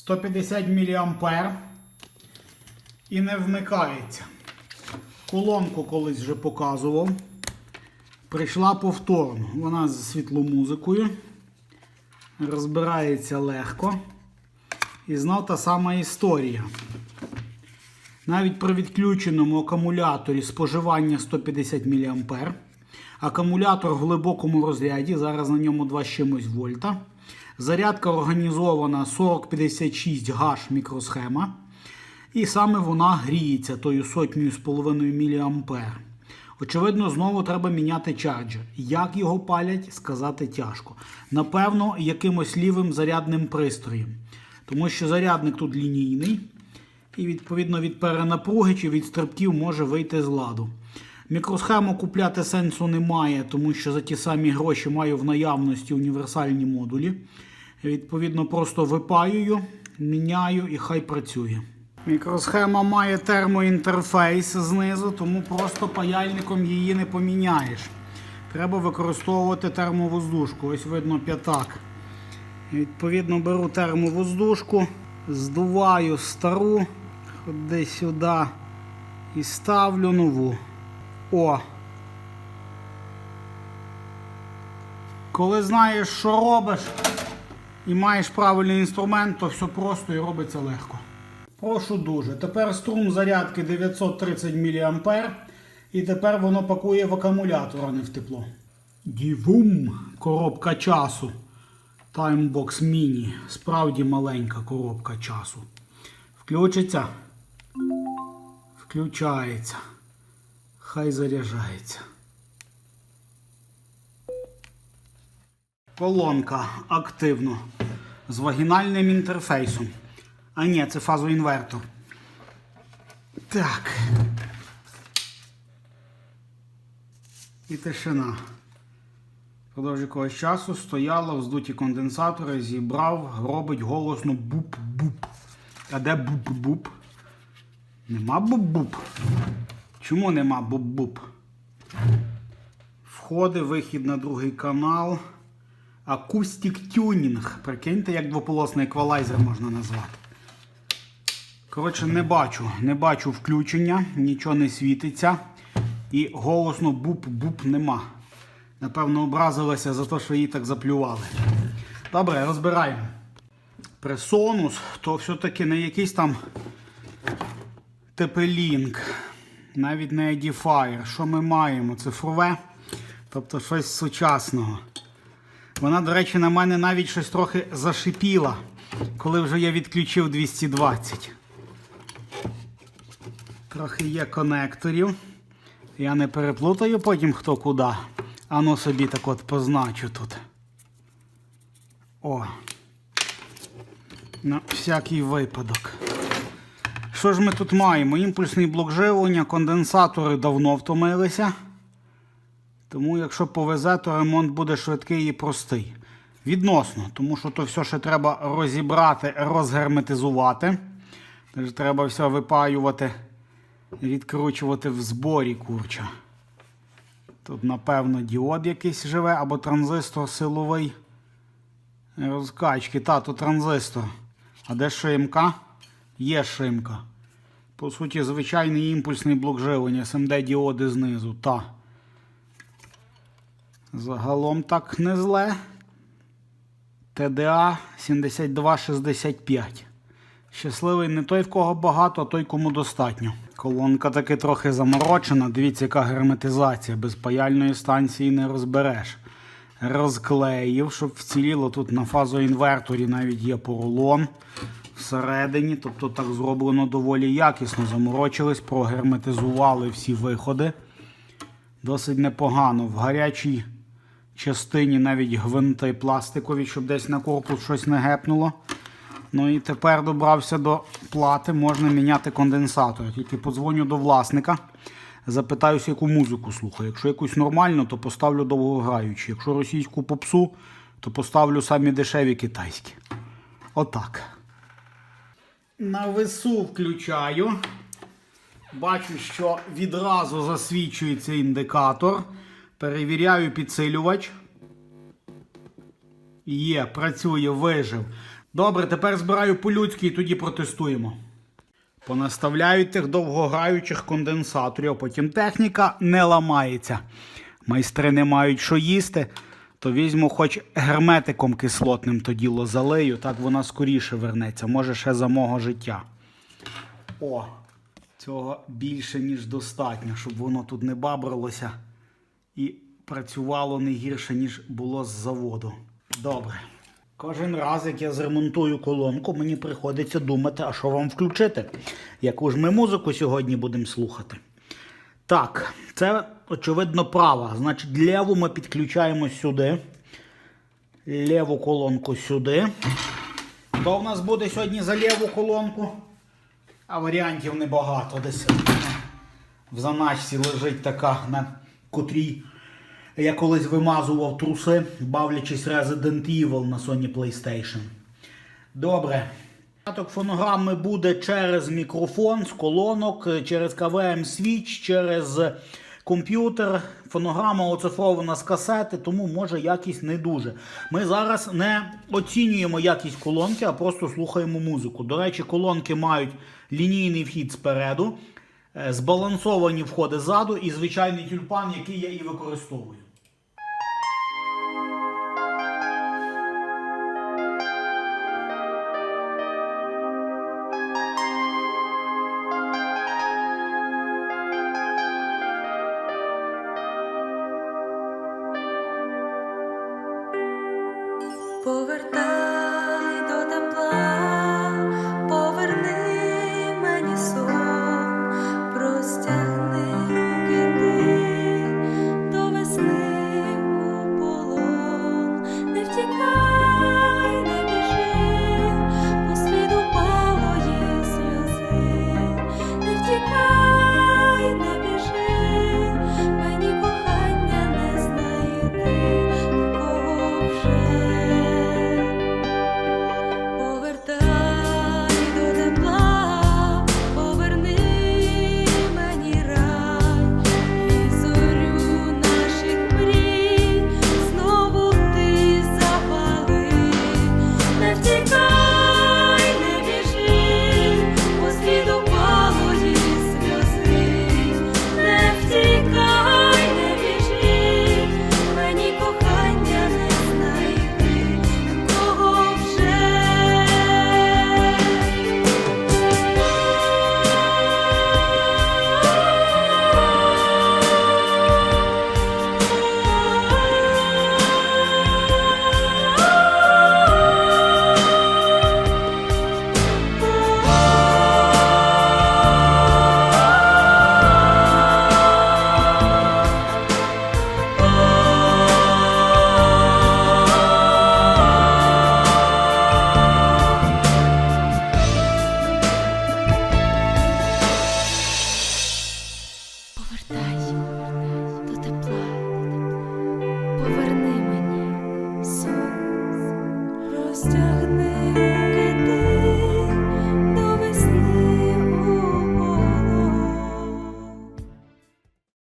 150 мА і не вмикається. Колонку колись вже показував. Прийшла повторно. Вона з світломузикою. Розбирається легко. І знов та сама історія. Навіть при відключеному акумуляторі споживання 150 мА. Акумулятор в глибокому розряді, зараз на ньому 2 з чимось вольта. Зарядка організована 4056 гаш мікросхема. І саме вона гріється тою сотнею з половиною мА. Очевидно, знову треба міняти чарджер. Як його палять, сказати тяжко. Напевно, якимось лівим зарядним пристроєм. Тому що зарядник тут лінійний. І відповідно від перенапруги чи від стрибків може вийти з ладу. Мікросхему купляти сенсу немає, тому що за ті самі гроші маю в наявності універсальні модулі. Відповідно, просто випаюю, міняю і хай працює. Мікросхема має термоінтерфейс знизу, тому просто паяльником її не поміняєш. Треба використовувати термовоздушку. Ось видно п'ятак. Відповідно, беру термовоздушку, здуваю стару, ходи сюди і ставлю нову. О. Коли знаєш, що робиш, і маєш правильний інструмент, то все просто і робиться легко. Прошу дуже. Тепер струм зарядки 930 мА. І тепер воно пакує в акумулятор, а не в тепло. Дівум, коробка часу. Timebox Mini. Справді маленька коробка часу. Включиться. Включається. Хай заряджається. Колонка активно. З вагінальним інтерфейсом. А ні, це фазоінвертор. Так. І тишина. Продовж якогось часу стояла, вздуті конденсатори, зібрав, робить голосно буп-буп. А де буп-буп? Нема буп-буп. Чому нема буп-буп? Входи, вихід на другий канал. Акустик тюнінг. Прикиньте, як двополосний еквалайзер можна назвати. Коротше, не бачу, не бачу включення, нічого не світиться. І голосно буп-буп нема. Напевно, образилася за те, що її так заплювали. Добре, розбираємо. Пресонус, то все-таки не якийсь там TP-Link, навіть не Edifier. Що ми маємо? Цифрове, тобто щось сучасного. Вона, до речі, на мене навіть щось трохи зашипіла, коли вже я відключив 220. Трохи є конекторів. Я не переплутаю потім хто куди. Ану собі так от позначу тут. О. На всякий випадок. Що ж ми тут маємо? Імпульсний блок живлення, конденсатори давно втомилися. Тому, якщо повезе, то ремонт буде швидкий і простий. Відносно, тому що то все ще треба розібрати, розгерметизувати. Тож треба все випаювати, відкручувати в зборі курча. Тут, напевно, діод якийсь живе або транзистор силовий. Розкачки. Та, тут транзистор. А де шимка? Є шимка. По суті, звичайний імпульсний блок живлення, SMD діоди знизу. Та. Загалом так не зле. ТДА 7265. Щасливий не той, в кого багато, а той, кому достатньо. Колонка таки трохи заморочена. Дивіться, яка герметизація. Без паяльної станції не розбереш. Розклеїв, щоб вціліло тут на фазоінверторі навіть є поролон всередині. Тобто так зроблено доволі якісно. Заморочились, прогерметизували всі виходи. Досить непогано. В гарячій частині навіть гвинти пластикові, щоб десь на корпус щось не гепнуло. Ну і тепер добрався до плати, можна міняти конденсатор. Тільки подзвоню до власника, запитаюся, яку музику слухає. Якщо якусь нормальну, то поставлю довгограючу. Якщо російську попсу, то поставлю самі дешеві китайські. Отак. На весу включаю. Бачу, що відразу засвічується індикатор. Перевіряю підсилювач. Є, працює, вижив. Добре, тепер збираю по-людськи і тоді протестуємо. Понаставляю тих довгограючих конденсаторів, потім техніка не ламається. Майстри не мають що їсти, то візьму хоч герметиком кислотним то діло залию, так вона скоріше вернеться, може ще за мого життя. О, цього більше, ніж достатньо, щоб воно тут не бабралося і працювало не гірше, ніж було з заводу. Добре. Кожен раз, як я зремонтую колонку, мені приходиться думати, а що вам включити. Яку ж ми музику сьогодні будемо слухати. Так, це очевидно права. Значить, ліву ми підключаємо сюди. Ліву колонку сюди. Хто в нас буде сьогодні за ліву колонку? А варіантів небагато. Десь в заначці лежить така, котрій я колись вимазував труси, бавлячись Resident Evil на Sony PlayStation. Добре. Початок фонограми буде через мікрофон з колонок, через КВМ свіч, через комп'ютер. Фонограма оцифрована з касети, тому може якість не дуже. Ми зараз не оцінюємо якість колонки, а просто слухаємо музику. До речі, колонки мають лінійний вхід спереду, збалансовані входи ззаду і звичайний тюльпан, який я і використовую. portais.